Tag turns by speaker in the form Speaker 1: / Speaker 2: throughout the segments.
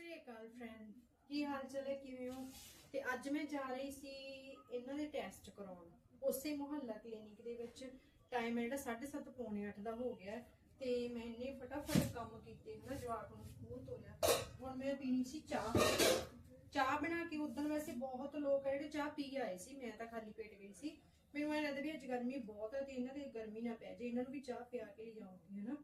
Speaker 1: ਸ੍ਰੀ ਅਕਾਲ friend ਕੀ ਹਾਲ ਚਾਲ ਹੈ? ਕਿਵੇਂ ਹੋ? ਤੇ ਅੱਜ ਮੈਂ ਜਾ ਰਹੀ ਸੀ ਇਹਨਾਂ ਦੇ ਟੈਸਟ ਕਰਾਉਣ, ਉਸੇ ਮੁਹੱਲਾ ਕਲੀਨਿਕ ਦੇ ਵਿੱਚ। ਟਾਈਮ ਹੈ ਜਿਹੜਾ 7:30 ਪੌਣੇ 8 ਦਾ ਹੋ ਗਿਆ ਤੇ ਮੈਂ ਇੰਨੇ ਫਟਾਫਟ ਕੰਮ ਕੀਤੇ ਹਨਾ ਜਵਾਕ ਨੂੰ ਸਕੂਲ ਤੋਰਿਆ ਹੁਣ ਮੈਂ ਪੀਣੀ ਸੀ ਚਾਹ। ਚਾਹ ਬਣਾ ਕੇ ਉਦੋਂ ਵੈਸੇ ਬਹੁਤ ਲੋਕ ਆ ਜਿਹੜੇ ਚਾਹ ਪੀ ਆਏ ਸੀ, ਮੈਂ ਤਾਂ ਖਾਲੀ ਪੇਟ ਗਈ ਸੀ। ਮੈਨੂੰ ਐਂ ਲੱਗਦਾ ਵੀ ਅੱਜ ਗਰਮੀ ਬਹੁਤ ਹੈ ਤੇ ਇਹਨਾਂ ਦੇ ਗਰਮੀ ਨਾ ਪੈ ਜੇ ਇਹਨਾਂ ਨੂੰ ਵੀ ਚਾਹ ਪਿਆ ਕੇ ਲਿਜਾਉਂਗੀ ਹਨਾ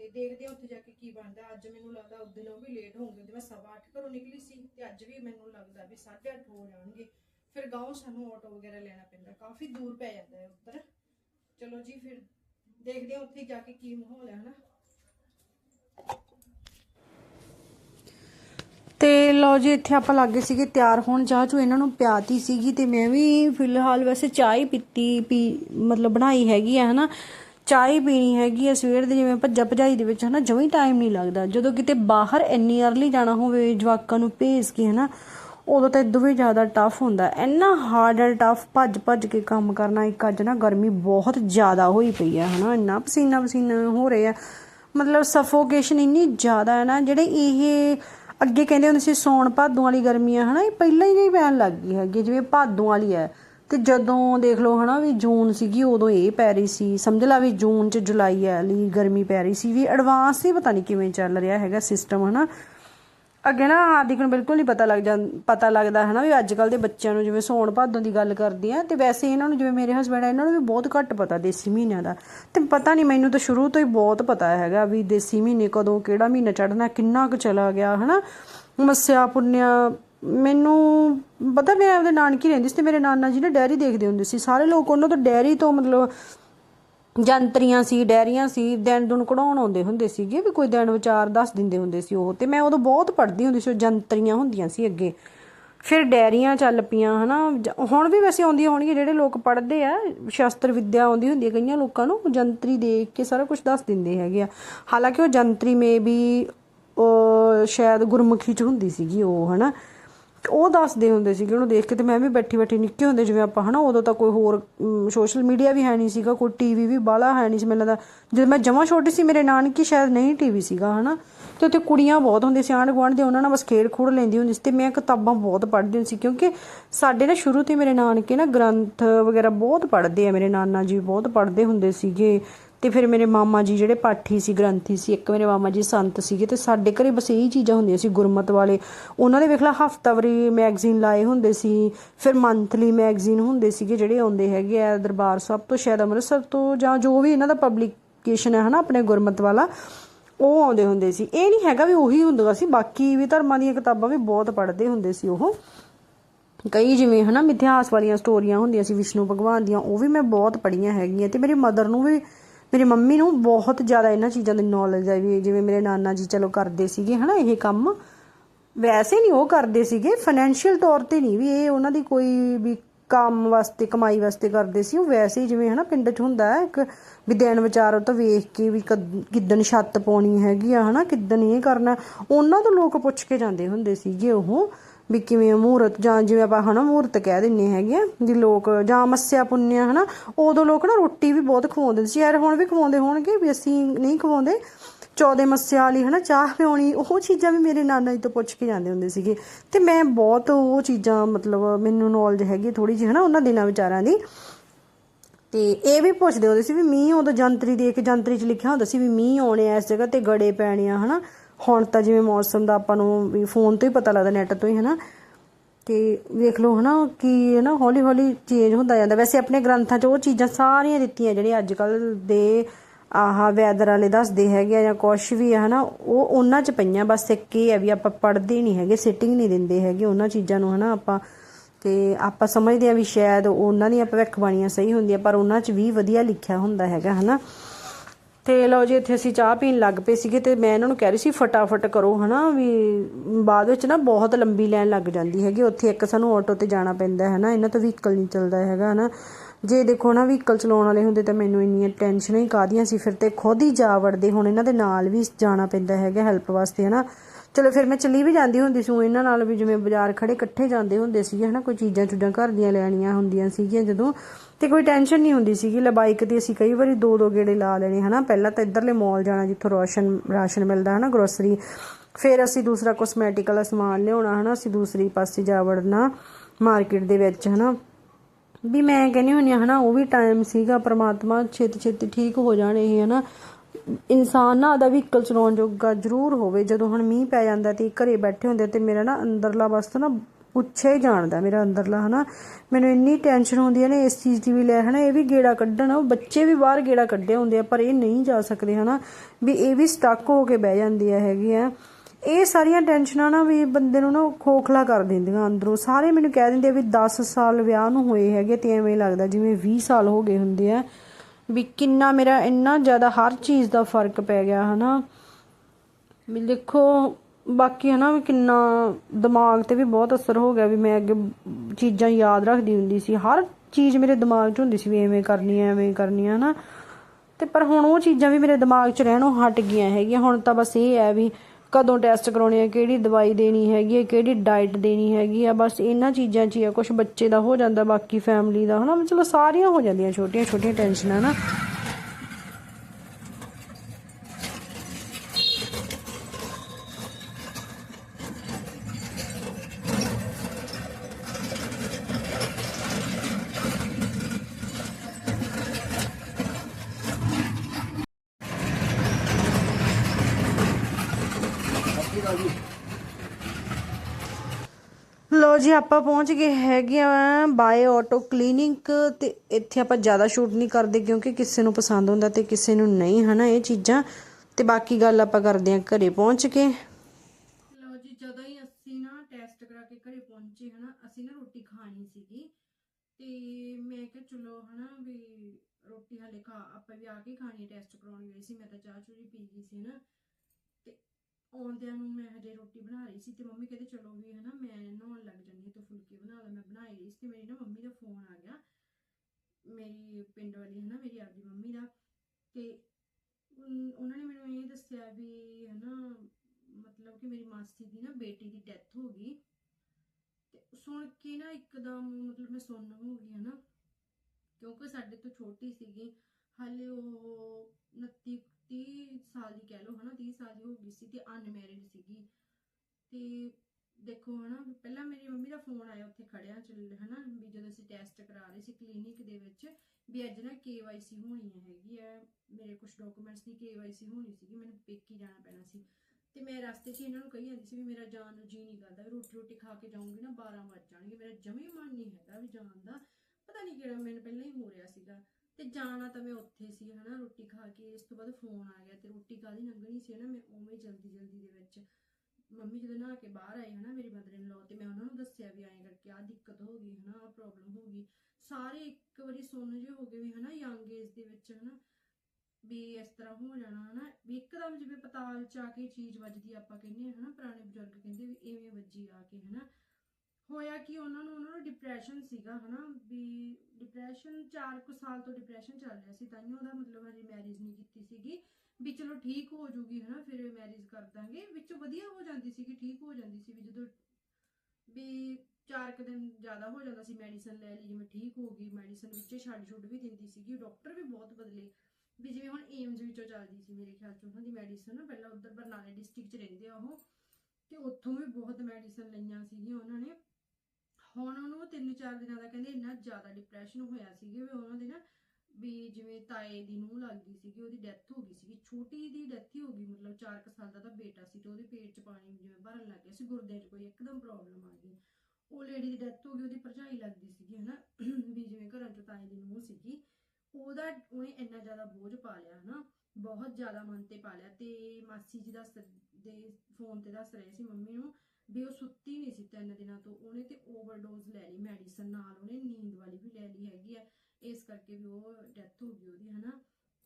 Speaker 1: ਤੇ ਦੇਖਦੇ ਹਾਂ ਉੱਥੇ ਜਾ ਕੇ ਕੀ ਬਣਦਾ। ਅੱਜ ਮੈਨੂੰ ਲੱਗਦਾ ਉਸ ਦਿਨ ਉਹ ਵੀ ਲੇਟ ਹੋਣਗੇ ਤੇ ਮੈਂ ਸਵਾ ਅੱਠ ਘਰੋਂ ਨਿਕਲੀ ਸੀ ਤੇ ਅੱਜ ਵੀ ਮੈਨੂੰ ਲੱਗਦਾ ਵੀ 8:30 ਹੋ ਜਾਣਗੇ। ਫਿਰ ਗਾਉਂ ਸਾਨੂੰ ਆਟੋ ਵਗੈਰਾ ਲੈਣਾ ਪੈਂਦਾ, ਕਾਫੀ ਦੂਰ ਪੈ ਜਾਂਦਾ ਹੈ ਉੱਧਰ। ਚਲੋ ਜੀ, ਫਿਰ ਦੇਖਦੇ ਹਾਂ ਉੱਥੇ ਜਾ ਕੇ ਕੀ ਮਾਹੌਲ ਹੈ, ਹਨਾ।
Speaker 2: ਤੇ ਲਓ ਜੀ, ਇੱਥੇ ਆਪਾਂ ਲੱਗੇ ਸੀਗੇ ਤਿਆਰ ਹੋਣ, ਚਾਹ ਚੋ ਇਹਨਾਂ ਨੂੰ ਪਿਆਤੀ ਸੀਗੀ ਤੇ ਮੈਂ ਵੀ ਫਿਲਹਾਲ ਵੈਸੇ ਚਾਹ ਹੀ ਪੀਤੀ, ਪੀ ਮਤਲਬ ਬਣਾਈ ਹੈਗੀ ਆ, ਹਨਾ। ਚਾਹ ਪੀਣੀ ਹੈਗੀ ਆ ਸਵੇਰ ਦੇ, ਜਿਵੇਂ ਭੱਜਾ ਭਜਾਈ ਦੇ ਵਿੱਚ ਹਨਾ, ਜਮਾਂ ਹੀ ਟਾਈਮ ਨਹੀਂ ਲੱਗਦਾ। ਜਦੋਂ ਕਿਤੇ ਬਾਹਰ ਇੰਨੀ ਅਰਲੀ ਜਾਣਾ ਹੋਵੇ, ਜਵਾਕਾਂ ਨੂੰ ਭੇਜ ਕੇ ਹਨਾ, ਉਦੋਂ ਤਾਂ ਇਦੋਂ ਵੀ ਜ਼ਿਆਦਾ ਟਫ ਹੁੰਦਾ। ਇੰਨਾ ਹਾਰਡ ਐਂਡ ਟਫ ਭੱਜ ਭੱਜ ਕੇ ਕੰਮ ਕਰਨਾ, ਇੱਕ ਅੱਜ ਨਾ ਗਰਮੀ ਬਹੁਤ ਜ਼ਿਆਦਾ ਹੋਈ ਪਈ ਹੈ ਹਨਾ, ਇੰਨਾ ਪਸੀਨਾ ਪਸੀਨਾ ਹੋ ਰਿਹਾ ਮਤਲਬ ਸਫੋਕੇਸ਼ਨ ਇੰਨੀ ਜ਼ਿਆਦਾ ਹੈ ਨਾ, ਜਿਹੜੇ ਇਹ ਅੱਗੇ ਕਹਿੰਦੇ ਹੁੰਦੇ ਸੀ, ਸੌਣ ਭਾਦੋਂ ਵਾਲੀ ਗਰਮੀ ਆ ਹਨਾ, ਇਹ ਪਹਿਲਾਂ ਹੀ ਨਹੀਂ ਪੈਣ ਲੱਗ ਗਈ ਹੈਗੀ, ਜਿਵੇਂ ਭਾਦੋਂ ਵਾਲੀ ਹੈ। ਤੇ ਜਦੋਂ ਦੇਖ ਲਓ ਹਨਾ ਵੀ ਜੂਨ ਸੀਗੀ, ਉਦੋਂ ਇਹ ਪੈ ਰਹੀ ਸੀ। ਸਮਝ ਲਾ ਵੀ ਜੂਨ ਚ ਜੁਲਾਈ ਵਾਲੀ ਗਰਮੀ ਪੈ ਰਹੀ ਸੀ। ਵੀ ਐਡਵਾਂਸ ਹੀ ਪਤਾ ਨਹੀਂ ਕਿਵੇਂ ਚੱਲ ਰਿਹਾ ਹੈਗਾ ਸਿਸਟਮ ਹਨਾ। ਅੱਗੇ ਨਾ ਹਾਰਦਿਕ ਨੂੰ ਬਿਲਕੁਲ ਨਹੀਂ ਪਤਾ ਲੱਗ ਜਾਂ, ਪਤਾ ਲੱਗਦਾ ਹੈ ਨਾ ਵੀ ਅੱਜ ਕੱਲ ਦੇ ਬੱਚਿਆਂ ਨੂੰ ਜਿਵੇਂ ਸੌਣ ਭਾਦੋਂ ਦੀ ਗੱਲ ਕਰਦੀ ਆ, ਤੇ ਵੈਸੇ ਇਹਨਾਂ ਨੂੰ ਜਿਵੇਂ ਮੇਰੇ ਹਸਬੰਡ ਆ, ਇਹਨਾਂ ਨੂੰ ਵੀ ਬਹੁਤ ਘੱਟ ਪਤਾ ਦੇਸੀ ਮਹੀਨਿਆਂ ਦਾ। ਤੇ ਪਤਾ ਨਹੀਂ ਮੈਨੂੰ ਤਾਂ ਸ਼ੁਰੂ ਤੋਂ ਹੀ ਬਹੁਤ ਪਤਾ ਹੈਗਾ ਵੀ ਦੇਸੀ ਮਹੀਨੇ ਕਦੋਂ, ਕਿਹੜਾ ਮਹੀਨਾ ਚੜਨਾ ਕਿੰਨਾ ਕੁ ਚਲਾ ਗਿਆ ਹਨਾ। ਮੱਸਿਆ, ਪੁੰਨਿਆ ਮੈਨੂੰ ਪਤਾ ਮੈਂ ਆਪਦੇ ਨਾਨਕੀ ਰਹਿੰਦੀ ਸੀ ਤੇ ਮੇਰੇ ਨਾਨਾ ਜੀ ਨੇ ਡੈਰੀ ਦੇਖਦੇ ਹੁੰਦੇ ਸੀ। ਸਾਰੇ ਲੋਕ ਉਹਨਾਂ ਤੋਂ ਡੈਰੀ ਤੋਂ ਮਤਲਬ ਜੰਤਰੀਆਂ ਸੀ, ਡੈਰੀਆਂ ਸੀ, ਦਿਨ ਦੁਨ ਕਢਾਉਣ ਆਉਂਦੇ ਹੁੰਦੇ ਸੀਗੇ ਵੀ ਕੋਈ ਦਿਨ ਵਿਚਾਰ ਦੱਸ ਦਿੰਦੇ ਹੁੰਦੇ ਸੀ ਉਹ ਤੇ ਮੈਂ ਉਦੋਂ ਬਹੁਤ ਪੜ੍ਹਦੀ ਹੁੰਦੀ ਸੀ, ਉਹ ਜੰਤਰੀਆਂ ਹੁੰਦੀਆਂ ਸੀ ਅੱਗੇ। ਫਿਰ ਡੈਰੀਆਂ ਚੱਲ ਪਈਆਂ, ਹਨਾ? ਜ- ਹੁਣ ਵੀ ਵੈਸੇ ਆਉਂਦੀਆਂ ਹੋਣਗੀਆਂ, ਜਿਹੜੇ ਲੋਕ ਪੜ੍ਹਦੇ ਆ, ਸ਼ਾਸਤਰ ਵਿੱਦਿਆ ਆਉਂਦੀ ਹੁੰਦੀ ਹੈ ਕਈਆਂ ਲੋਕਾਂ ਨੂੰ ਜੰਤਰੀ ਦੇਖ ਕੇ ਸਾਰਾ ਕੁਝ ਦੱਸ ਦਿੰਦੇ ਹੈਗੇ ਆ। ਹਾਲਾਂਕਿ ਉਹ ਜੰਤਰੀ ਮੇ ਵੀ ਸ਼ਾਇਦ ਗੁਰਮੁਖੀ ਚ ਹੁੰਦੀ ਸੀਗੀ ਉਹ, ਹਨਾ? ਉਹ ਦੱਸਦੇ ਹੁੰਦੇ ਸੀਗੇ, ਉਹਨੂੰ ਦੇਖ ਕੇ ਤੇ ਮੈਂ ਵੀ ਬੈਠੀ ਬੈਠੀ ਨਿੱਕੇ ਹੁੰਦੇ ਜਿਵੇਂ ਆਪਾਂ, ਹਨਾ, ਉਦੋਂ ਤਾਂ ਕੋਈ ਹੋਰ ਸੋਸ਼ਲ ਮੀਡੀਆ ਵੀ ਹੈ ਨਹੀਂ ਸੀਗਾ, ਕੋਈ ਟੀਵੀ ਵੀ ਬਾਹਲਾ ਹੈ ਨਹੀਂ ਸੀ ਮੈਨੂੰ ਲੱਗਦਾ। ਜਦੋਂ ਮੈਂ ਜਮਾਂ ਛੋਟੀ ਸੀ, ਮੇਰੇ ਨਾਨਕੀ ਸ਼ਾਇਦ ਨਹੀਂ ਟੀਵੀ ਸੀਗਾ, ਹਨਾ। ਤੇ ਉੱਥੇ ਕੁੜੀਆਂ ਬਹੁਤ ਹੁੰਦੀਆਂ ਸੀ ਆਂਢ ਗੁਆਂਢ ਦੇ ਉਹਨਾਂ ਨਾਲ ਬਸ ਖੇਡ ਖੂੜ ਲੈਂਦੀ ਹੁੰਦੀ ਸੀ ਤੇ ਮੈਂ ਕਿਤਾਬਾਂ ਬਹੁਤ ਪੜ੍ਹਦੀ ਹੁੰਦੀ ਸੀ, ਕਿਉਂਕਿ ਸਾਡੇ ਨਾ ਸ਼ੁਰੂ ਤੋਂ ਹੀ ਮੇਰੇ ਨਾਨਕੇ ਨਾ ਗ੍ਰੰਥ ਵਗੈਰਾ ਬਹੁਤ ਪੜ੍ਹਦੇ ਆ, ਮੇਰੇ ਨਾਨਾ ਜੀ ਬਹੁਤ ਪੜ੍ਹਦੇ ਹੁੰਦੇ ਸੀਗੇ। ਤੇ ਫਿਰ ਮੇਰੇ ਮਾਮਾ ਜੀ ਜਿਹੜੇ ਪਾਠੀ ਸੀ, ਗ੍ਰੰਥੀ ਸੀ, ਇੱਕ ਮੇਰੇ ਮਾਮਾ ਜੀ ਸੰਤ ਸੀਗੇ ਤੇ ਸਾਡੇ ਘਰੇ ਬਸ ਇਹੀ ਚੀਜ਼ਾਂ ਹੁੰਦੀਆਂ ਸੀ, ਗੁਰਮਤ ਵਾਲੇ। ਉਹਨਾਂ ਦੇ ਵੇਖ ਲਾ ਹਫ਼ਤਾਵਾਰੀ ਮੈਗਜ਼ੀਨ ਲਾਏ ਹੁੰਦੇ ਸੀ, ਫਿਰ ਮੰਥਲੀ ਮੈਗਜ਼ੀਨ ਹੁੰਦੇ ਸੀਗੇ ਜਿਹੜੇ ਆਉਂਦੇ ਹੈਗੇ ਆ ਦਰਬਾਰ ਸਾਹਿਬ ਤੋਂ ਸ਼ਾਇਦ ਅੰਮ੍ਰਿਤਸਰ ਤੋਂ ਜਾਂ ਜੋ ਵੀ ਇਹਨਾਂ ਦਾ ਪਬਲਿਕੇਸ਼ਨ ਹੈ ਹਨਾ, ਆਪਣੇ ਗੁਰਮਤ ਵਾਲਾ, ਉਹ ਆਉਂਦੇ ਹੁੰਦੇ ਸੀ। ਇਹ ਨਹੀਂ ਹੈਗਾ ਵੀ ਉਹੀ ਹੁੰਦਾ ਸੀ, ਬਾਕੀ ਵੀ ਧਰਮਾਂ ਦੀਆਂ ਕਿਤਾਬਾਂ ਵੀ ਬਹੁਤ ਪੜ੍ਹਦੇ ਹੁੰਦੇ ਸੀ ਉਹ। ਕਈ ਜਿਵੇਂ ਹਨਾ, ਮਿਥਿਹਾਸ ਵਾਲੀਆਂ ਸਟੋਰੀਆਂ ਹੁੰਦੀਆਂ ਸੀ, ਵਿਸ਼ਨੂੰ ਭਗਵਾਨ ਦੀਆਂ, ਉਹ ਵੀ ਮੈਂ ਬਹੁਤ ਪੜ੍ਹੀਆਂ ਹੈਗੀਆਂ ਤੇ ਮੇਰੀ ਮਦਰ ਨੂੰ ਵੀ ਮੇਰੀ ਮੰਮੀ ਨੂੰ ਬਹੁਤ ਜ਼ਿਆਦਾ ਇਹਨਾਂ ਚੀਜ਼ਾਂ ਦੀ ਨੌਲੇਜ ਹੈ ਵੀ ਜਿਵੇਂ ਮੇਰੇ ਨਾਨਾ ਜੀ ਚਲੋ ਕਰਦੇ ਸੀਗੇ, ਹਨਾ, ਇਹ ਕੰਮ। ਵੈਸੇ ਨਹੀਂ ਉਹ ਕਰਦੇ ਸੀਗੇ ਫਾਈਨੈਂਸ਼ੀਅਲ ਤੌਰ ਤੇ ਨਹੀਂ ਵੀ ਇਹ ਉਹਨਾਂ ਦੀ ਕੋਈ ਵੀ ਕੰਮ ਵਾਸਤੇ, ਕਮਾਈ ਵਾਸਤੇ ਕਰਦੇ ਸੀ। ਉਹ ਵੈਸੇ ਹੀ ਜਿਵੇਂ, ਹਨਾ, ਪਿੰਡ 'ਚ ਹੁੰਦਾ ਹੈ, ਇੱਕ ਵੀ ਦਿਨ ਵਿਚਾਰ ਉਹ ਤਾਂ ਵੇਖ ਕੇ ਵੀ ਕਿੱਦਣ ਛੱਤ ਪਾਉਣੀ ਹੈਗੀ ਆ, ਹਨਾ, ਕਿੱਦਣ ਇਹ ਕਰਨਾ। ਉਹਨਾਂ ਤੋਂ ਲੋਕ ਪੁੱਛ ਕੇ ਜਾਂਦੇ ਹੁੰਦੇ ਸੀਗੇ ਉਹ। ਵੀ ਕਿਵੇਂ ਮਹੂਰਤ ਜਾਂ ਜਿਵੇਂ ਆਪਾਂ ਹਨਾ ਮਹੂਰਤ ਕਹਿ ਦਿੰਨੇ ਹੈਗੇ ਆ, ਵੀ ਲੋਕ, ਜਾਂ ਮੱਸਿਆ ਪੁੰਨਿਆ ਹਨਾ, ਉਦੋਂ ਲੋਕ ਨਾ ਰੋਟੀ ਵੀ ਬਹੁਤ ਖਵਾਉਂਦੇ ਸੀ। ਯਾਰ ਹੁਣ ਵੀ ਖਵਾਉਂਦੇ ਹੋਣਗੇ ਵੀ ਅਸੀਂ ਨਹੀਂ ਖਵਾਉਂਦੇ। ਚੌਦੇ ਮੱਸਿਆ ਵਾਲੀ ਹਨਾ ਚਾਹ ਪਿਉਣੀ, ਉਹ ਚੀਜ਼ਾਂ ਵੀ ਮੇਰੇ ਨਾਨਾ ਜੀ ਤੋਂ ਪੁੱਛ ਕੇ ਜਾਂਦੇ ਹੁੰਦੇ ਸੀਗੇ। ਤੇ ਮੈਂ ਬਹੁਤ ਉਹ ਚੀਜ਼ਾਂ, ਮਤਲਬ ਮੈਨੂੰ ਨੌਲੇਜ ਹੈਗੀ ਥੋੜੀ ਜਿਹੀ ਹਨਾ ਉਹਨਾਂ ਦਿਨਾਂ ਵਿਚਾਰਾਂ ਦੀ। ਤੇ ਇਹ ਵੀ ਪੁੱਛਦੇ ਹੁੰਦੇ ਸੀ ਵੀ ਮੀਂਹ ਉਦੋਂ ਜੰਤਰੀ ਦੇ ਕੇ ਜੰਤਰੀ 'ਚ ਲਿਖਿਆ ਹੁੰਦਾ ਸੀ ਵੀ ਮੀਂਹ ਆਉਣੇ ਆ ਇਸ ਜਗ੍ਹਾ ਤੇ ਗੜੇ ਪੈਣੇ ਆ ਹਨਾ। ਹੁਣ ਤਾਂ ਜਿਵੇਂ ਮੌਸਮ ਦਾ ਆਪਾਂ ਨੂੰ ਵੀ ਫੋਨ ਤੋਂ ਹੀ ਪਤਾ ਲੱਗਦਾ ਨੈਟ ਤੋਂ ਹੀ, ਹਨਾ? ਤੇ ਵੇਖ ਲਓ, ਹਨਾ, ਕਿ, ਹਨਾ ਹੌਲੀ ਹੌਲੀ ਚੇਂਜ ਹੁੰਦਾ ਜਾਂਦਾ। ਵੈਸੇ ਆਪਣੇ ਗ੍ਰੰਥਾਂ 'ਚ ਉਹ ਚੀਜ਼ਾਂ ਸਾਰੀਆਂ ਦਿੱਤੀਆਂ ਜਿਹੜੀਆਂ ਅੱਜ ਕੱਲ ਦੇ ਆਹ ਵੈਦਰ ਵਾਲੇ ਦੱਸਦੇ ਹੈਗੇ ਆ ਜਾਂ ਕੁਛ ਵੀ ਆ, ਹਨਾ, ਉਹ ਉਹਨਾਂ 'ਚ ਪਈਆਂ। ਬਸ ਇੱਕ ਇਹ ਹੈ ਵੀ ਆਪਾਂ ਪੜ੍ਹਦੇ ਨਹੀਂ ਹੈਗੇ ਸਿਟਿੰਗ ਨਹੀਂ ਦਿੰਦੇ ਹੈਗੇ ਉਹਨਾਂ ਚੀਜ਼ਾਂ ਨੂੰ, ਹਨਾ, ਆਪਾਂ। ਤੇ ਆਪਾਂ ਸਮਝਦੇ ਆ ਵੀ ਸ਼ਾਇਦ ਉਹਨਾਂ ਦੀਆਂ ਭਵਿੱਖਬਾਣੀਆਂ ਸਹੀ ਹੁੰਦੀਆਂ, ਪਰ ਉਹਨਾਂ 'ਚ ਵੀ ਵਧੀਆ ਲਿਖਿਆ ਹੁੰਦਾ ਹੈਗਾ, ਹਨਾ। ਤੇ ਲਓ ਜੀ, ਇੱਥੇ ਅਸੀਂ ਚਾਹ ਪੀਣ ਲੱਗ ਪਏ ਸੀਗੇ ਤੇ ਮੈਂ ਇਹਨਾਂ ਨੂੰ ਕਹਿ ਰਹੀ ਸੀ, ਫਟਾਫਟ ਕਰੋ, ਹਨਾ, ਵੀ ਬਾਅਦ ਵਿੱਚ ਨਾ ਬਹੁਤ ਲੰਬੀ ਲਾਈਨ ਲੱਗ ਜਾਂਦੀ ਹੈਗੀ, ਉੱਥੇ ਇੱਕ ਸਾਨੂੰ ਆਟੋ ਤੇ ਜਾਣਾ ਪੈਂਦਾ ਹੈ ਨਾ, ਇਹਨਾਂ ਤੋਂ ਵਹੀਕਲ ਨਹੀਂ ਚੱਲਦਾ ਹੈਗਾ, ਹਨਾ। ਜੇ ਦੇਖੋ ਨਾ ਵਹੀਕਲ ਚਲਾਉਣ ਵਾਲੇ ਹੁੰਦੇ ਤਾਂ ਮੈਨੂੰ ਇੰਨੀਆਂ ਟੈਨਸ਼ਨਾਂ ਹੀ ਕਾਦੀਆਂ ਸੀ, ਫਿਰ ਤੇ ਖੁਦ ਹੀ ਜਾ ਵੜਦੇ, ਹੁਣ ਇਹਨਾਂ ਦੇ ਨਾਲ ਵੀ ਜਾਣਾ ਪੈਂਦਾ ਹੈਗਾ ਹੈਲਪ ਵਾਸਤੇ, ਹਨਾ। ਚਲੋ ਫਿਰ ਮੈਂ ਚੱਲੀ ਵੀ ਜਾਂਦੀ ਹੁੰਦੀ ਸੀ ਇਹਨਾਂ ਨਾਲ ਵੀ ਜਿਵੇਂ ਬਾਜ਼ਾਰ ਖੜੇ ਇਕੱਠੇ ਜਾਂਦੇ ਹੁੰਦੇ ਸੀਗੇ, ਹਨਾ, ਕੋਈ ਚੀਜ਼ਾਂ ਚੁੱਜ਼ਾਂ ਘਰ ਦੀਆਂ ਲੈਣੀਆਂ ਹੁੰਦੀਆਂ ਸੀਗੀਆਂ ਜਦੋਂ, ਤੇ ਕੋਈ ਟੈਨਸ਼ਨ ਨਹੀਂ ਹੁੰਦੀ ਸੀਗੀ, ਲੈ ਬਾਈਕ ਤੇ ਅਸੀਂ ਕਈ ਵਾਰੀ ਦੋ ਦੋ ਗੇੜੇ ਲਾ ਲੈਣੇ, ਹਨਾ, ਪਹਿਲਾਂ ਤਾਂ ਇੱਧਰਲੇ ਮਾਲ ਜਾਣਾ ਜਿੱਥੋਂ ਰਾਸ਼ਨ ਰਾਸ਼ਨ ਮਿਲਦਾ, ਹਨਾ ਗਰੋਸਰੀ ਫਿਰ ਅਸੀਂ ਦੂਸਰਾ ਕੋਸਮੈਟਿਕ ਵਾਲਾ ਸਮਾਨ ਲਿਆਉਣਾ, ਹਨਾ, ਅਸੀਂ ਦੂਸਰੀ ਪਾਸੇ ਜਾ ਵੜਨਾ ਮਾਰਕੀਟ ਦੇ ਵਿੱਚ, ਹਨਾ। ਵੀ ਮੈਂ ਕਹਿੰਦੀ ਹੁੰਦੀ ਹਾਂ, ਹਨਾ, ਉਹ ਵੀ ਟਾਈਮ ਸੀਗਾ, ਪ੍ਰਮਾਤਮਾ ਛੇਤੀ ਛੇਤੀ ਠੀਕ ਹੋ ਜਾਣੇ ਇਹ, ਹਨਾ। ਇਨਸਾਨ ਨਾ ਆਦਾ ਵਹੀਕਲ ਚਲਾਉਣ ਜੋਗਾ ਜ਼ਰੂਰ ਹੋਵੇ। ਜਦੋਂ ਹੁਣ ਮੀਂਹ ਪੈ ਜਾਂਦਾ ਤੇ ਘਰੇ ਬੈਠੇ ਹੁੰਦੇ ਤੇ ਮੇਰਾ ਨਾ ਅੰਦਰਲਾ ਬਸ ਨਾ ਪੁੱਛਿਆ ਹੀ ਜਾਣਦਾ, ਮੇਰਾ ਅੰਦਰਲਾ, ਹਨਾ। ਮੈਨੂੰ ਇੰਨੀ ਟੈਨਸ਼ਨ ਹੁੰਦੀ ਹੈ ਨਾ, ਇਸ ਚੀਜ਼ ਦੀ ਵੀ ਲੈ, ਹਨਾ, ਇਹ ਵੀ ਗੇੜਾ ਕੱਢਣ, ਉਹ ਬੱਚੇ ਵੀ ਬਾਹਰ ਗੇੜਾ ਕੱਢੇ ਹੁੰਦੇ ਆ, ਪਰ ਇਹ ਨਹੀਂ ਜਾ ਸਕਦੇ, ਹਨਾ। ਵੀ ਇਹ ਵੀ ਸਟਕ ਹੋ ਕੇ ਬਹਿ ਜਾਂਦੀ ਆ, ਹੈਗੀ ਆ। ਇਹ ਸਾਰੀਆਂ ਟੈਨਸ਼ਨਾਂ ਨਾ ਵੀ ਬੰਦੇ ਨੂੰ ਨਾ ਖੋਖਲਾ ਕਰ ਦਿੰਦੀਆਂ ਅੰਦਰੋਂ। ਸਾਰੇ ਮੈਨੂੰ ਕਹਿ ਦਿੰਦੇ ਆ ਵੀ 10 ਸਾਲ ਵਿਆਹ ਨੂੰ ਹੋਏ ਹੈਗੇ ਤੇ ਐਵੇਂ ਲੱਗਦਾ ਜਿਵੇਂ 20 ਸਾਲ ਹੋ ਗਏ ਹੁੰਦੇ ਆ। ਵੀ ਕਿੰਨਾ ਮੇਰਾ ਇੰਨਾ ਜ਼ਿਆਦਾ ਹਰ ਚੀਜ਼ ਦਾ ਫ਼ਰਕ ਪੈ ਗਿਆ, ਹਨਾ? ਵੀ ਦੇਖੋ, ਬਾਕੀ ਹਨਾ, ਵੀ ਕਿੰਨਾ ਦਿਮਾਗ ਤੇ ਵੀ ਬਹੁਤ ਅਸਰ ਹੋ ਗਿਆ, ਵੀ ਮੈਂ ਅੱਗੇ ਚੀਜ਼ਾਂ ਯਾਦ ਰੱਖਦੀ ਹੁੰਦੀ ਸੀ। ਹਰ ਚੀਜ਼ ਮੇਰੇ ਦਿਮਾਗ 'ਚ ਹੁੰਦੀ ਸੀ ਵੀ ਐਵੇਂ ਕਰਨੀ ਐ, ਐਵੇਂ ਕਰਨੀ ਐ, ਹਨਾ? ਤੇ ਪਰ ਹੁਣ ਉਹ ਚੀਜ਼ਾਂ ਵੀ ਮੇਰੇ ਦਿਮਾਗ 'ਚ ਰਹਿਣੋਂ ਹਟ ਗਈਆਂ ਹੈਗੀਆਂ। ਹੁਣ ਤਾਂ ਬਸ ਇਹ ਹੈ ਵੀ ਕਦੋਂ ਟੈਸਟ ਕਰਾਉਣੇ ਆ, ਕਿਹੜੀ ਦਵਾਈ ਦੇਣੀ ਹੈਗੀ ਹੈ, ਕਿਹੜੀ ਡਾਈਟ ਦੇਣੀ ਹੈਗੀ ਆ, ਬਸ ਇਹਨਾਂ ਚੀਜ਼ਾਂ 'ਚ ਹੀ ਆ ਕੁਝ ਬੱਚੇ ਦਾ ਹੋ ਜਾਂਦਾ, ਬਾਕੀ ਫੈਮਿਲੀ ਦਾ, ਹਨਾ, ਮਤਲਬ ਸਾਰੀਆਂ ਹੋ ਜਾਂਦੀਆਂ ਛੋਟੀਆਂ ਛੋਟੀਆਂ ਟੈਨਸ਼ਨਾਂ ਨਾ ਲੋ ਜੀ, ਆਪਾਂ ਪਹੁੰਚ ਗਏ ਹੈਗੇ ਆ ਬਾਏ ਆਟੋ ਕਲੀਨਿਕ ਤੇ ਇੱਥੇ ਆਪਾਂ ਜ਼ਿਆਦਾ ਸ਼ੂਟ ਨਹੀਂ ਕਰਦੇ ਕਿਉਂਕਿ ਕਿਸੇ ਨੂੰ ਪਸੰਦ ਹੁੰਦਾ ਤੇ ਕਿਸੇ ਨੂੰ ਨਹੀਂ, ਹਨਾ, ਇਹ ਚੀਜ਼ਾਂ। ਤੇ ਬਾਕੀ ਗੱਲ ਆਪਾਂ ਕਰਦੇ ਆ ਘਰੇ ਪਹੁੰਚ ਕੇ।
Speaker 1: ਲਓ ਜੀ, ਜਦੋਂ ਹੀ ਅਸੀਂ ਨਾ ਟੈਸਟ ਕਰਾ ਕੇ ਘਰੇ ਪਹੁੰਚੇ, ਹਨਾ, ਅਸੀਂ ਨਾ ਰੋਟੀ ਖਾਣੀ ਸੀਗੀ। ਤੇ ਮੈਂ ਕਿਹਾ ਚਲੋ, ਹਨਾ, ਵੀ ਰੋਟੀ ਹਾਲੇ ਖਾ, ਆਪਾਂ ਵੀ ਆ ਕੇ ਖਾਣੀ ਟੈਸਟ ਕਰਾਉਣ। ਗਏ ਸੀ, ਮੈਂ ਤਾਂ ਚਾਹ ਚੂਰੀ ਪੀ ਗਈ ਸੀ ਨਾ ਤੇ ਆਉਂਦਿਆਂ ਨੂੰ ਮੈਂ ਹਜੇ ਰੋਟੀ ਬਣਾ ਰਹੀ ਸੀ ਤੇ ਮੰਮੀ ਕਹਿੰਦੇ, ਚਲੋ ਵੀ ਹਨਾ, ਮੈਂ ਨਹਾਉਣ ਲੱਗ ਜਾਂਦੀ ਤੂੰ ਫੁਲਕੇ ਬਣਾ ਲੈ, ਮੈਂ ਬਣਾਈ ਰਹੀ ਸੀ ਤੇ ਮੇਰੀ ਨਾ ਮੰਮੀ ਦਾ ਫੋਨ ਆ ਗਿਆ। ਮੇਰੀ ਪਿੰਡ ਵਾਲੀ ਹਨਾ, ਮੇਰੀ ਆਪਦੀ ਮੰਮੀ ਦਾ ਤੇ ਉਹਨਾਂ ਨੇ ਮੈਨੂੰ ਇਹ ਦੱਸਿਆ ਵੀ ਹਨਾ, ਮਤਲਬ ਕਿ ਮੇਰੀ ਮਾਸੀ ਦੀ ਨਾ ਬੇਟੀ ਦੀ ਡੈਥ ਹੋ ਗਈ। ਤੇ ਸੁਣ ਕੇ ਨਾ ਇੱਕਦਮ ਮਤਲਬ ਮੈਂ ਸੁੰਨ ਹੋ ਗਈ ਹਨਾ, ਕਿਉਂਕਿ ਸਾਡੇ ਤੋਂ ਛੋਟੀ ਸੀਗੀ, ਹਾਲੇ ਉਹ 29 30 ਸਾਲ ਦੀ ਕਹਿ ਲਓ, ਹਨਾ 30 ਸਾਲ ਦੀ ਹੋ ਗਈ ਸੀ ਤੇ ਅਨਮੈਰਿਡ ਸੀਗੀ। ਤੇ ਦੇਖੋ, ਹਨਾ, ਪਹਿਲਾਂ ਮੇਰੀ ਮੰਮੀ ਦਾ ਫੋਨ ਆਇਆ, ਉੱਥੇ ਖੜਿਆ ਚੱਲ ਹਨਾ, ਵੀ ਜਦੋਂ ਅਸੀਂ ਟੈਸਟ ਕਰਾ ਰਹੇ ਸੀ ਕਲੀਨਿਕ ਦੇ ਵਿੱਚ, ਵੀ ਅੱਜ ਨਾ KYC ਹੋਣੀ ਹੈਗੀ ਆ, ਮੇਰੇ ਕੁਝ ਡਾਕੂਮੈਂਟਸ ਦੀ KYC ਹੋਣੀ ਸੀਗੀ, ਮੈਨੂੰ ਪੇਕੀ ਜਾਣਾ ਪੈਣਾ ਸੀ। ਤੇ ਮੈਂ ਰਸਤੇ 'ਚ ਇਹਨਾਂ ਨੂੰ ਕਹੀ ਜਾਂਦੀ ਸੀ ਵੀ ਮੇਰਾ ਜਾਣ ਨੂੰ ਜੀ ਨਹੀਂ ਕਰਦਾ ਰੋਟੀ ਰੋਟੀ ਖਾ ਕੇ ਜਾਊਂਗੀ ਨਾ 12 ਵੱਜ ਜਾਣਗੇ। ਮੇਰਾ ਜਮੇ ਮਨ ਨਹੀਂ ਹੈਗਾ ਵੀ ਜਾਣ ਦਾ। ਪਤਾ ਨਹੀਂ ਕਿਹੜਾ, ਮੈਨੂੰ ਪਹਿਲਾਂ ਹੀ ਹੋ ਰਿਹਾ ਸੀਗਾ। ਤੇ ਜਾਣਾ ਤਾਂ ਮੈਂ ਉੱਥੇ ਸੀ, ਹਨਾ, ਰੋਟੀ ਖਾ ਕੇ, ਇਸ ਤੋਂ ਬਾਅਦ ਫੋਨ ਆ ਗਿਆ ਤੇ ਰੋਟੀ ਕਾਹਦੀ ਲੰਘਣੀ ਸੀ ਨਾ ਮੈਂ ਉਵੇਂ ਜਲਦੀ ਜਲਦੀ ਦੇ ਵਿੱਚ ਮੰਮੀ ਜਦੋਂ ਨਹਾ ਕੇ ਬਾਹਰ ਆਏ, ਹਨਾ, ਮੇਰੀ ਮਦਰ ਇਨ ਲਾਅ ਤੇ ਮੈਂ ਉਹਨਾਂ ਨੂੰ ਦੱਸਿਆ ਵੀ ਐਂ ਕਰਕੇ ਆ ਦਿੱਕਤ ਹੋ ਗਈ, ਹਨਾ ਆ ਪ੍ਰੋਬਲਮ ਹੋ ਗਈ। ਸਾਰੇ ਇੱਕ ਵਾਰੀ ਸੁਣ ਜੇ ਹੋ ਗਏ ਵੀ, ਹਨਾ ਯੰਗ ਏਜ ਦੇ ਵਿੱਚ, ਹਨਾ, ਵੀ ਇਸ ਤਰ੍ਹਾਂ ਹੋ ਜਾਣਾ, ਹਨਾ, ਵੀ ਇੱਕਦਮ ਜਿਵੇਂ ਪਤਾਲ ਚ ਆ ਕੇ ਚੀਜ਼ ਵੱਜਦੀ ਆਪਾਂ ਕਹਿੰਦੇ ਹਨਾ, ਪੁਰਾਣੇ ਬਜ਼ੁਰਗ ਕਹਿੰਦੇ ਵੀ ਇਵੇਂ ਵੱਜੀ ਆ ਕੇ, ਹਨਾ ਹੋਇਆ ਕਿ ਉਹਨਾਂ ਨੂੰ ਉਹਨਾਂ ਨੂੰ ਡਿਪਰੈਸ਼ਨ ਸੀਗਾ, ਹਨਾ, ਵੀ ਡਿਪਰੈਸ਼ਨ 4 ਕੁ ਸਾਲ ਤੋਂ ਡਿਪਰੈਸ਼ਨ ਚੱਲ ਰਿਹਾ ਸੀ ਤਾਂ ਉਹਦਾ ਮਤਲਬ ਹਜੇ ਮੈਰਿਜ ਨਹੀਂ ਕੀਤੀ ਸੀਗੀ, ਵੀ ਚਲੋ ਠੀਕ ਹੋ ਜੂਗੀ, ਹਨਾ, ਫਿਰ ਮੈਰਿਜ ਕਰ ਦਾਂਗੇ, ਵਿੱਚ ਵਧੀਆ ਹੋ ਜਾਂਦੀ ਸੀਗੀ, ਠੀਕ ਹੋ ਜਾਂਦੀ ਸੀ, ਵੀ ਜਦੋਂ ਵੀ ਚਾਰ ਕੁ ਦਿਨ ਜ਼ਿਆਦਾ ਹੋ ਜਾਂਦਾ ਸੀ ਮੈਡੀਸਨ ਲੈ ਲਈ, ਜਿਵੇਂ ਠੀਕ ਹੋ ਗਈ ਮੈਡੀਸਨ ਵਿੱਚੇ ਛੱਡ ਛੁੱਡ ਵੀ ਦਿੰਦੀ ਸੀਗੀ ਡਾਕਟਰ ਵੀ ਬਹੁਤ ਬਦਲੇ, ਵੀ ਜਿਵੇਂ ਹੁਣ ਏਮਜ਼ ਵਿੱਚੋਂ ਚੱਲਦੀ ਸੀ, ਮੇਰੇ ਖਿਆਲ ਚ ਉਹਨਾਂ ਦੀ ਮੈਡੀਸਨ ਪਹਿਲਾਂ ਉਧਰ ਬਰਨਾਲੇ ਡਿਸਟ੍ਰਿਕਟ ਚ ਰਹਿੰਦੇ ਆ ਉਹ, ਤੇ ਉੱਥੋਂ ਵੀ ਬਹੁਤ ਮੈਡੀਸਨ ਲਈਆਂ ਸੀਗੀਆਂ ਉਹਨਾਂ ਨੇ ਹੁਣ ਉਹਨੂੰ ਤਿੰਨ ਚਾਰ ਦਿਨਾਂ ਦਾ ਕਹਿੰਦੇ ਇੰਨਾ ਜ਼ਿਆਦਾ ਡਿਪਰੈਸ਼ਨ ਹੋਇਆ ਸੀਗਾ ਵੀ ਉਹਨਾਂ ਦੇ ਨਾ ਵੀ ਜਿਵੇਂ ਤਾਏ ਦੀ ਨੂੰਹ ਲੱਗ ਸੀਗੀ, ਉਹਦੀ ਡੈਥ ਹੋ ਗਈ ਸੀਗੀ, ਛੋਟੀ ਦੀ ਡੈਥ ਹੀ ਹੋ ਗਈ, ਮਤਲਬ 4 ਸਾਲ ਦਾ ਤਾਂ ਬੇਟਾ ਸੀ ਤੇ ਉਹਦੇ ਪੇਟ 'ਚ ਪਾਣੀ ਜਿਵੇਂ ਭਰਨ ਲੱਗ ਗਿਆ ਸੀ ਗੁਰਦੇ 'ਚ ਕੋਈ ਇੱਕਦਮ ਪ੍ਰੋਬਲਮ ਆ ਗਈ। ਉਹ ਲੇਡੀ ਦੀ ਡੈਥ ਹੋ ਗਈ, ਉਹਦੀ ਭਰਜਾਈ ਲੱਗਦੀ ਸੀਗੀ, ਹਨਾ, ਵੀ ਜਿਵੇਂ ਘਰਾਂ 'ਚ ਤਾਏ ਦੀ ਨੂੰਹ ਸੀਗੀ, ਉਹਦਾ ਉਹਨੇ ਇੰਨਾ ਜ਼ਿਆਦਾ ਬੋਝ ਪਾ ਲਿਆ, ਹਨਾ, ਬਹੁਤ ਜ਼ਿਆਦਾ ਮਨ ਤੇ ਪਾ ਲਿਆ ਤੇ ਮਾਸੀ ਜੀ ਦੱਸ ਦੇ, ਫੋਨ ਤੇ ਦੱਸ ਰਹੇ ਸੀ ਮੰਮੀ ਨੂੰ ਵੀ ਉਹ ਸੁੱਤੀ ਨਹੀਂ ਸੀ ਤਿੰਨ ਦਿਨਾਂ ਤੋਂ, ਉਹਨੇ ਤੇ ਓਵਰਡੋਜ਼ ਲੈ ਲਈ ਮੈਡੀਸਨ ਨਾਲ, ਉਹਨੇ ਨੀਂਦ ਵਾਲੀ ਵੀ ਲੈ ਲਈ ਹੈਗੀ ਆ। ਇਸ ਕਰਕੇ ਵੀ ਉਹ ਡੈਥ ਹੋ ਗਈ ਉਹਦੀ, ਹਨਾ?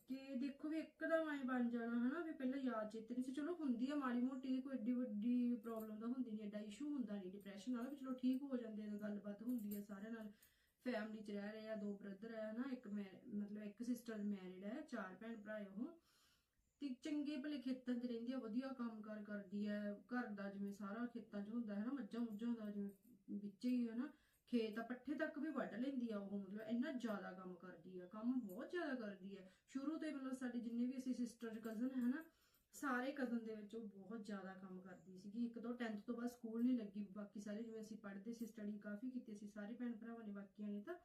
Speaker 1: ਕਿ ਦੇਖੋ ਵੀ ਇੱਕਦਮ ਐ ਬਣ ਜਾਣਾ, ਹਨਾ? ਵੀ ਪਹਿਲਾਂ ਯਾਦ ਚੇਤੇ ਨਹੀਂ ਸੀ। ਚਲੋ ਹੁੰਦੀ ਆ ਮਾੜੀ ਮੋਟੀ, ਕੋਈ ਏਡੀ ਵੱਡੀ ਪ੍ਰੋਬਲਮ ਤਾਂ ਹੁੰਦੀ ਨਹੀਂ ਐਡਾ ਇਸ਼ੂ ਹੁੰਦਾ ਨਹੀਂ ਡਿਪਰੈਸ਼ਨ ਨਾਲ ਵੀ ਚਲੋ ਠੀਕ ਹੋ ਜਾਂਦੇ ਆ, ਗੱਲਬਾਤ ਹੁੰਦੀ ਆ ਸਾਰਿਆਂ ਨਾਲ। ਫੈਮਿਲੀ ਚ ਰਹਿ ਰਹੇ ਆ, ਦੋ ਬ੍ਰਦਰ ਆ, ਹਨਾ? ਇੱਕ ਮਤਲਬ ਇੱਕ ਸਿਸਟਰ ਮੈਰਿਡ ਹੈ ਚਾਰ ਭੈਣ ਭਰਾ ਉਹ। ਤੇ ਚੰਗੇ ਭਲੇ ਖੇਤਾਂ 'ਚ ਰਹਿੰਦੀ ਆ, ਵਧੀਆ ਕੰਮ ਕਰਦੀ ਆ, ਘਰ ਦਾ ਜਿਵੇਂ ਸਾਰਾ ਖੇਤਾਂ 'ਚ ਹੁੰਦਾ ਹੈ ਨਾ, ਮੱਝਾਂ ਮੁੱਝਾਂ ਦਾ ਜਿਵੇਂ ਵਿੱਚ ਹੀ ਹੈ ਨਾ, ਖੇਤ ਆ, ਪੱਠੇ ਤੱਕ ਵੀ ਵੱਢ ਲੈਂਦੀ ਆ ਉਹ, ਮਤਲਬ ਇੰਨਾ ਜ਼ਿਆਦਾ ਕੰਮ ਕਰਦੀ ਆ, ਕੰਮ ਬਹੁਤ ਜ਼ਿਆਦਾ ਕਰਦੀ ਆ। ਸ਼ੁਰੂ ਤੋਂ ਹੀ ਮਤਲਬ ਸਾਡੇ ਜਿੰਨੇ ਵੀ ਅਸੀਂ ਸਿਸਟਰ ਕਜ਼ਨ ਹੈ ਨਾ, ਸਾਰੇ ਕਜ਼ਨ ਦੇ ਵਿੱਚ ਉਹ ਬਹੁਤ ਜ਼ਿਆਦਾ ਕੰਮ ਕਰਦੀ ਸੀਗੀ। ਇੱਕ ਤੋਂ 10th ਤੋਂ ਬਾਅਦ ਸਕੂਲ ਨਹੀਂ ਲੱਗੀ, ਬਾਕੀ ਸਾਰੇ ਜਿਵੇਂ ਅਸੀਂ ਪੜ੍ਹਦੇ ਸੀ ਸਟੱਡੀ ਕਾਫੀ ਕੀਤੀ ਸੀ, ਸਾਰੇ ਭੈਣ ਭਰਾਵਾਂ ਨੇ, ਬਾਕੀਆਂ ਨੇ ਤਾਂ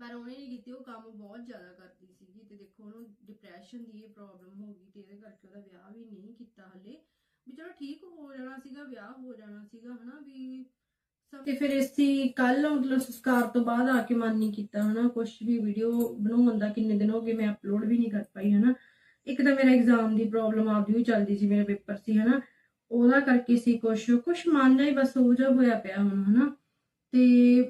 Speaker 1: ਪਰ ਉਹਨੇ ਨਹੀਂ ਕੀਤੀ, ਉਹ ਕੰਮ ਬਹੁਤ ਜ਼ਿਆਦਾ ਕਰਦੀ ਸੀਗੀ ਤੇ ਦੇਖੋ ਉਹਨੂੰ ਡਿਪਰੈਸ਼ਨ ਦੀ ਇਹ ਪ੍ਰੋਬਲਮ ਹੋ ਗਈ ਤੇ ਇਹਦੇ ਕਰਕੇ ਉਹਦਾ ਵਿਆਹ ਵੀ ਨਹੀਂ ਕੀਤਾ ਹਲੇ। ਵੀ ਚਲੋ ਠੀਕ ਹੋ ਜਾਣਾ ਸੀਗਾ, ਵਿਆਹ ਹੋ ਜਾਣਾ ਸੀਗਾ, ਹਨਾ, ਵੀ ਤੇ ਫਿਰ ਇਸੀ ਕੱਲ ਮਤਲਬ ਸੰਸਕਾਰ ਤੋਂ ਬਾਅਦ ਆ ਕੇ ਮਨ ਨਹੀਂ ਕੀਤਾ, ਹਨਾ ਕੁਝ ਵੀ ਵੀਡੀਓ ਬਣਾਉਣ ਦਾ ਕਿੰਨੇ ਦਿਨ ਹੋ ਗਏ ਮੈਂ ਅਪਲੋਡ ਵੀ ਨਹੀਂ ਕਰ ਪਾਈ, ਹਨਾ। ਇੱਕ ਤਾਂ ਮੇਰਾ ਐਗਜ਼ਾਮ ਦੀ ਪ੍ਰੋਬਲਮ ਆਪਦੀ ਵੀ ਚੱਲਦੀ ਸੀ, ਮੇਰਾ ਪੇਪਰ ਸੀ, ਹਨਾ। ਉਹਦਾ ਕਰਕੇ ਸੀ ਕੁਛ ਕੁਛ ਮਨ ਹੀ ਬਸ ਉਹ ਜਿਹਾ ਹੋਇਆ ਪਿਆ ਹੁਣ, ਹਨਾ। ਤੇ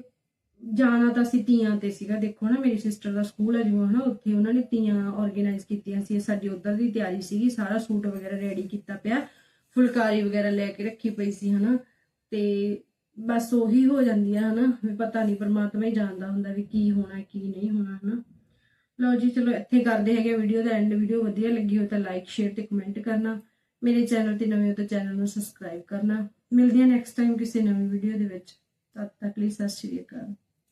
Speaker 1: ਜਾਣਾ ਤਾਂ ਅਸੀਂ ਤੀਆਂ ਤੇ ਸੀਗਾ, ਦੇਖੋ ਨਾ ਮੇਰੀ ਸਿਸਟਰ ਦਾ ਸਕੂਲ ਹੈ ਜਿਵੇਂ ਹਨਾ, ਉੱਥੇ ਉਹਨਾਂ ਨੇ ਤੀਆਂ ਆਰਗੇਨਾਈਜ਼ ਕੀਤੀਆਂ ਸੀ। ਸਾਡੀ ਉਧਰ ਦੀ ਤਿਆਰੀ ਸੀਗੀ, ਸਾਰਾ ਸੂਟ ਵਗੈਰਾ ਰੈਡੀ ਕੀਤਾ ਪਿਆ, ਫੁਲਕਾਰੀ ਵਗੈਰਾ ਲੈ ਕੇ ਰੱਖੀ ਪਈ ਸੀ ਹਨਾ। ਤੇ ਬਸ ਉਹੀ ਹੋ ਜਾਂਦੀ ਆ ਹਨਾ, ਵੀ ਪਤਾ ਨਹੀਂ ਪਰਮਾਤਮਾ ਹੀ ਜਾਣਦਾ ਹੁੰਦਾ ਵੀ ਕੀ ਹੋਣਾ, ਕੀ ਨਹੀਂ ਹੋਣਾ ਹਨਾ। ਲਓ ਜੀ, ਚਲੋ ਇੱਥੇ ਕਰਦੇ ਹੈਗੇ ਵੀਡੀਓ ਦਾ ਐਂਡ ਵੀਡੀਓ ਵਧੀਆ ਲੱਗੀ ਹੋ ਤਾਂ ਲਾਈਕ ਸ਼ੇਅਰ ਤੇ ਕਮੈਂਟ ਕਰਨਾ। ਮੇਰੇ ਚੈਨਲ ਤੇ ਨਵੇਂ ਹੋ ਤਾਂ ਚੈਨਲ ਨੂੰ ਸਬਸਕ੍ਰਾਈਬ ਕਰਨਾ। ਮਿਲਦੇ ਹਾਂ ਨੈਕਸਟ ਟਾਈਮ ਕਿਸੇ ਨਵੀਂ ਵੀਡੀਓ ਦੇ ਵਿੱਚ। ਤਦ ਤੱਕ ਲਈ ਸਤਿ ਸ਼੍ਰੀ ਅਕਾਲ।